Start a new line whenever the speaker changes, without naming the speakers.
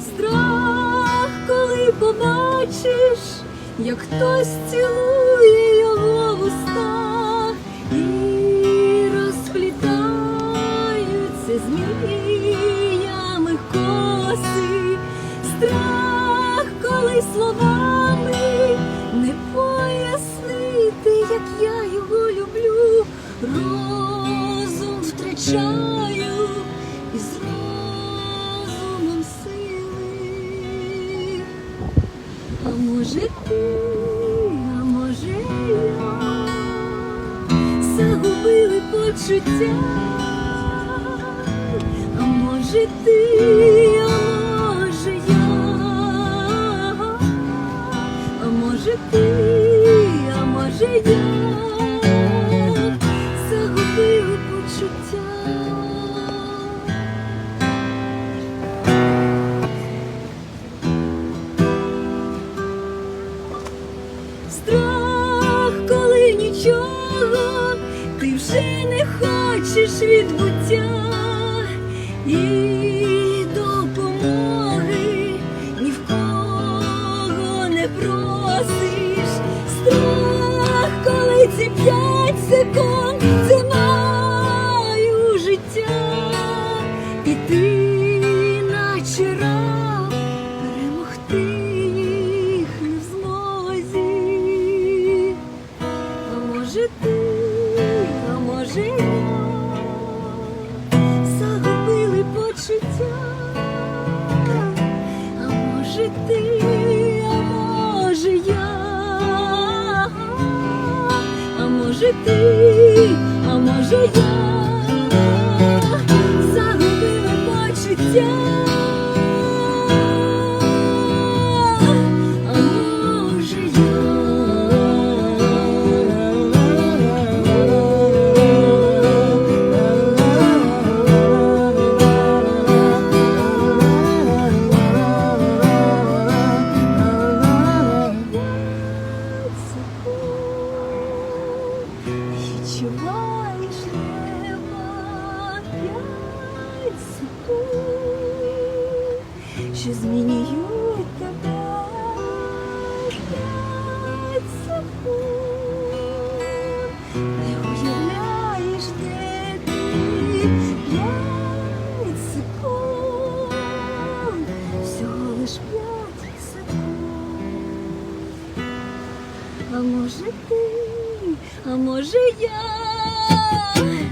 Страх, коли побачиш, як хтось цілує його в устах і розплітаються зміями коси. Страх, коли словами не пояснити, як я його люблю, втрачаю і з розумом сили. А може ти, а може я загубили почуття, а може ти, не хочеш відбуття і допомоги ні в кого не просиш. Страх, коли ці може загубили почуття, а може ти, а може я, а може ти, а може я Відчуваєш небо п'ять секунд, що змінюють тебе п'ять секунд, не уявляєш, де ти п'ять секунд, всього лиш п'ять секунд. А може ти, а може я.